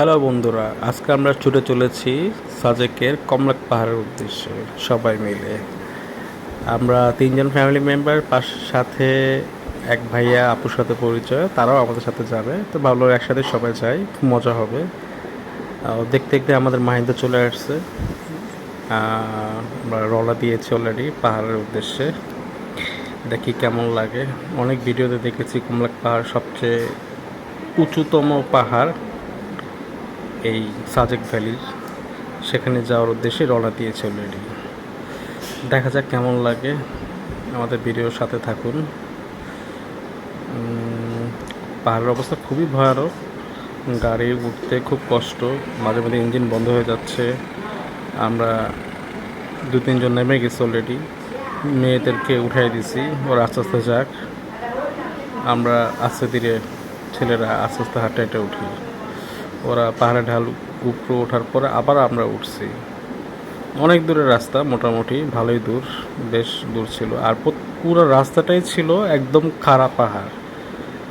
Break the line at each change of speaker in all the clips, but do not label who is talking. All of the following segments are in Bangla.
হ্যালো বন্ধুরা, আজকে আমরা ছুটে চলেছি সাজেকের কমলাক পাহাড়ের উদ্দেশ্যে, সবাই মিলে। আমরা তিনজন ফ্যামিলি মেম্বার পাশ সাথে এক ভাইয়া আপুর সাথে পরিচয়, তারাও আমাদের সাথে যাবে। তো ভালো একসাথে সবাই যাই, খুব মজা হবে। দেখতে দেখতে আমাদের মাহিন্দা চলে আসছে। আমরা রওনা দিয়েছি অলরেডি পাহাড়ের উদ্দেশ্যে। দেখি কেমন লাগে? অনেক ভিডিওতে দেখেছি কমলাক পাহাড় সবচেয়ে উঁচুতম পাহাড়। এই সাজেক ভ্যালির সেখানে যাওয়ার উদ্দেশ্যে রওনা দিয়েছে অলরেডি দেখা যাক কেমন লাগে আমাদের ভিডিওর সাথে থাকুন। পাহাড়ের অবস্থা খুবই ভয়ানক। গাড়ি উঠতে খুব কষ্ট, মাঝে মাঝে ইঞ্জিন বন্ধ হয়ে যাচ্ছে। আমরা দু, তিনজন নেমে গেছি অলরেডি মেয়েদেরকে উঠাই দিছি, ওরা আস্তে আস্তে যাক। আমরা আস্তে ধীরে ছেলেরা আস্তে আস্তে হাঁটে হাঁটে উঠি। ওরা পাহাড়ে ঢাল উপরে ওঠার পরে আবার আমরা উঠছি। অনেক দূরের রাস্তা, মোটামুটি ভালোই দূর, বেশ দূর ছিল। আর পুরো রাস্তাটাই ছিল একদম খারাপ পাহাড়,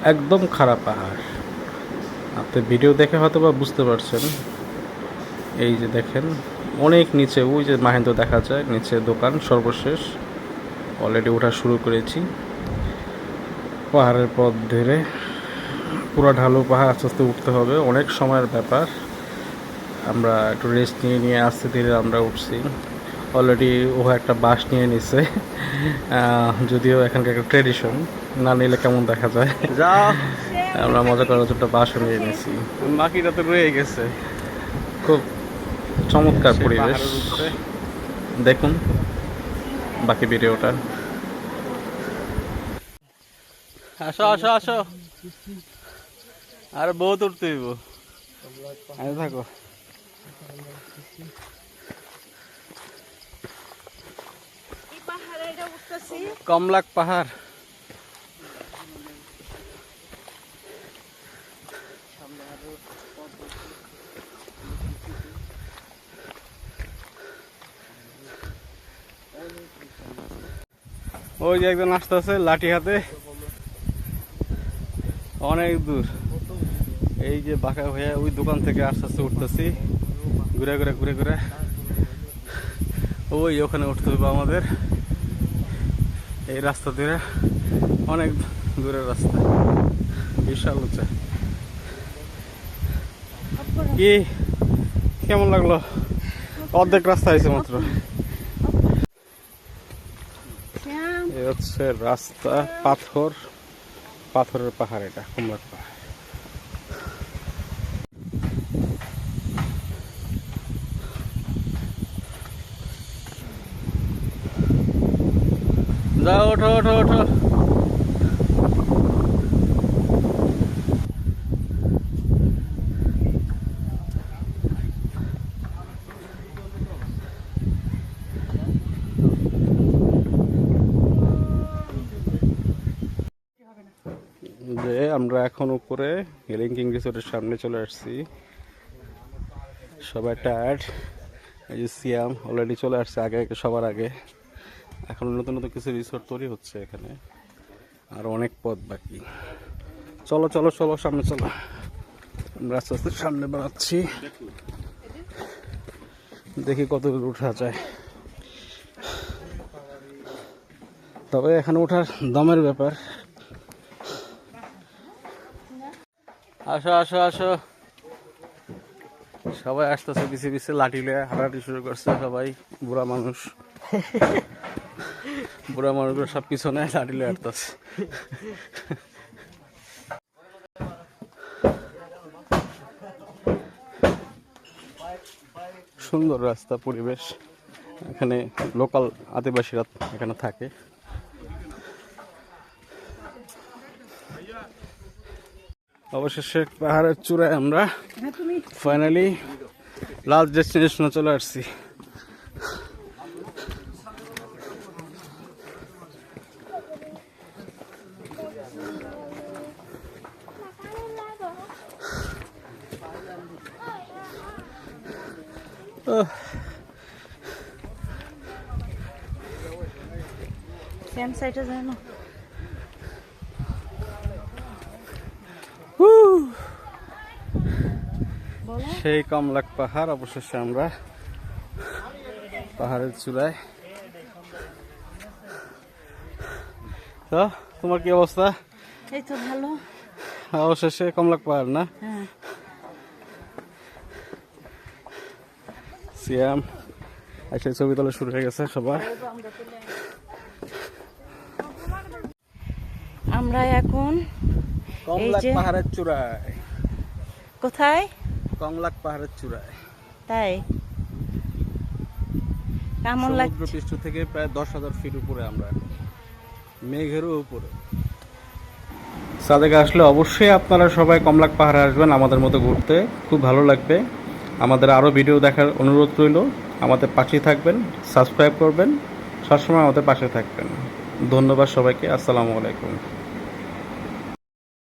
একদম খারাপ পাহাড়। আপনি ভিডিও দেখে হয়তো বা বুঝতে পারছেন। এই যে দেখেন, অনেক নিচে, ওই যে মাহেন্দ্র দেখা যায়, নিচে দোকান সর্বশেষ। অলরেডি ওঠা শুরু করেছি। পাহাড়ের পথ ধরে পুরো ঢালু পাহাড় আস্তে আস্তে উঠতে হবে। অনেক সময়ের ব্যাপার। আমরা একটু রেস্ট নিয়ে নিয়ে আস্তে ধীরে আমরা উঠছি। অলরেডি ও একটা বাস নিয়ে নিছে। যদিও এখানকার একটা ট্রেডিশন না নিলে কেমন দেখা যায়?
যা।
আমরা মজা করার জন্য বাসও নিয়ে নিয়েছি
বাকিটা তো রয়ে গেছে।
খুব চমৎকার পরিবেশ। দেখুন বাকি ভিডিওটা।
আসো আসো আসো। আর বহুত উঠতে হইব। আমি থাকো। কমলাক পাহাড়। ওই যে একজন আসতেছে লাঠি হাতে। অনেক দূর। এই যে বাঁকা হয়ে ওই দোকান থেকে আস্তে আস্তে উঠতেছি। ঘুরে ঘুরে ঘুরে ঘুরে। ওই ওখানে উঠতে হবে আমাদের। এই রাস্তা ধরে অনেক দূরের রাস্তা। বিশাল উঁচা। কি? কেমন লাগল? অর্ধেক রাস্তা আছে মাত্র।
হচ্ছে রাস্তা, পাথর। পাথরের পাহাড় এটা, কুমড়ার পাহাড়।
যাও, ওঠো ওঠো ওঠো।
যে আমরা এখন উপরে হিলিং কিং রিসোর্টের সামনে চলে আসছি। সবাই টায়ার্ড এই যে সিয়াম অলরেডি চলে আসছে আগে আগে, সবার আগে। এখন নতুন নতুন কিছু রিসোর্ট তৈরি হচ্ছে এখানে। আর অনেক পথ বাকি। চলো চলো চলো, সামনে চলো। আমরা আস্তে আস্তে সামনে বাড়াচ্ছি। দেখি কত উঠা যায়। তবে এখানে ওঠার দমের ব্যাপার।
আসো আসো আসো। সবাই আসতেছে পিছিয়ে পিছিয়ে লাঠি লিয়ে হাঁটাহাঁটি শুরু করছে সবাই, বুড়া মানুষ। বুড়া মানুষগুলো সব পিছনে লাঠি লিয়ে হাঁটতেছে
সুন্দর রাস্তা পরিবেশ। এখানে লোকাল আদিবাসীরা এখানে থাকে। অবশেষে পাহাড়ের চূড়ায় আমরা
হ্যাঁ
ফাইনালি লাস্ট ডেস্টিনেশনে চলে আসছি।
শ্যাম সাইডে জানো
Woo! সেই কমলাক পাহাড় অবশেষে আমরা পাহাড়ের চূড়ায়। তো তোমার কি অবস্থা?
এই তো ভালো।
অবশেষে কমলাক পাহাড় না? সিয়াম। ছবি তোলা শুরু হয়ে গেছে সবার।
আমরা এখন
পাহাড়ের চূড়ায়।
কোথায়?
কমলাক পাহাড়ের চূড়ায়।
তাই? কেমন লাগছে
পৃষ্ঠ থেকে প্রায় দশ হাজার ফিট উপরে আমরা মেঘেরও উপরে। সাদেকে আসলে অবশ্যই আপনারা সবাই কমলাক পাহাড়ে আসবেন আমাদের মতো ঘুরতে। খুব ভালো লাগবে। আমাদের আরও ভিডিও দেখার অনুরোধ রইল। আমাদের পাশে থাকবেন, সাবস্ক্রাইব করবেন, সবসময় আমাদের পাশে থাকবেন। ধন্যবাদ সবাইকে, আসসালামু আলাইকুম।